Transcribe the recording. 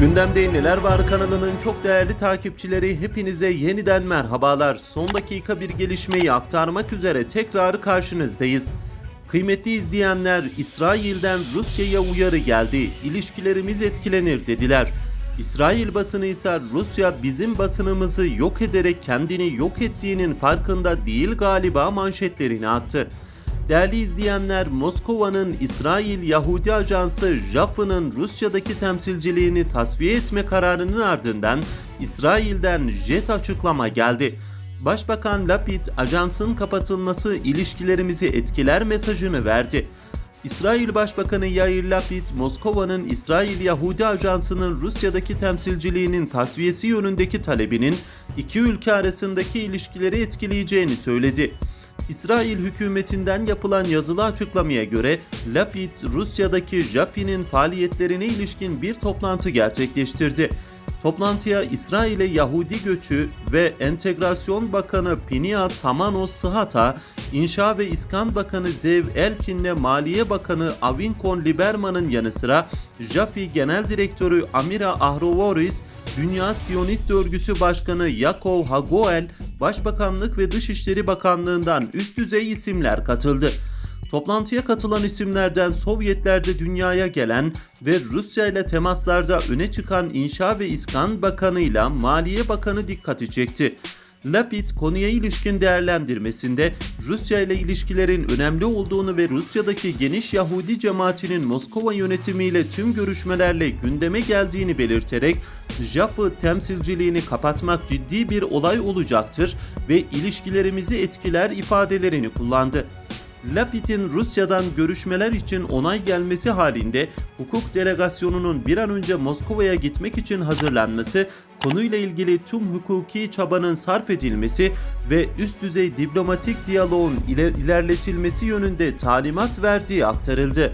Gündemde Neler Var kanalının çok değerli takipçileri hepinize yeniden merhabalar. Son dakika bir gelişmeyi aktarmak üzere tekrar karşınızdayız. Kıymetli izleyenler İsrail'den Rusya'ya uyarı geldi. İlişkilerimiz etkilenir dediler. İsrail basını ise Rusya bizim basınımızı yok ederek kendini yok ettiğinin farkında değil galiba manşetlerini attı. Değerli izleyenler, Moskova'nın İsrail Yahudi Ajansı JAF'ının Rusya'daki temsilciliğini tasfiye etme kararının ardından İsrail'den jet açıklama geldi. Başbakan Lapid, ajansın kapatılması ilişkilerimizi etkiler mesajını verdi. İsrail Başbakanı Yair Lapid, Moskova'nın İsrail Yahudi Ajansı'nın Rusya'daki temsilciliğinin tasfiyesi yönündeki talebinin iki ülke arasındaki ilişkileri etkileyeceğini söyledi. İsrail hükümetinden yapılan yazılı açıklamaya göre Lapid, Rusya'daki JAFI'nin faaliyetlerine ilişkin bir toplantı gerçekleştirdi. Toplantıya İsrail'e Yahudi göçü ve Entegrasyon Bakanı Pinia Tamanos Sıhata, İnşa ve İskan Bakanı Zev Elkin'le Maliye Bakanı Avinkon Liberman'ın yanı sıra JAFI Genel Direktörü Amira Ahrovoris, Dünya Siyonist Örgütü Başkanı Yakov Hagoel, Başbakanlık ve Dışişleri Bakanlığından üst düzey isimler katıldı. Toplantıya katılan isimlerden Sovyetlerde dünyaya gelen ve Rusya ile temaslarda öne çıkan İnşa ve İskan Bakanı ile Maliye Bakanı dikkati çekti. Lapid konuya ilişkin değerlendirmesinde Rusya ile ilişkilerin önemli olduğunu ve Rusya'daki geniş Yahudi cemaatinin Moskova yönetimiyle tüm görüşmelerle gündeme geldiğini belirterek JAF'ı temsilciliğini kapatmak ciddi bir olay olacaktır ve ilişkilerimizi etkiler ifadelerini kullandı. Lapid'in Rusya'dan görüşmeler için onay gelmesi halinde hukuk delegasyonunun bir an önce Moskova'ya gitmek için hazırlanması, konuyla ilgili tüm hukuki çabanın sarf edilmesi ve üst düzey diplomatik diyaloğun iler- ilerletilmesi yönünde talimat verdiği aktarıldı.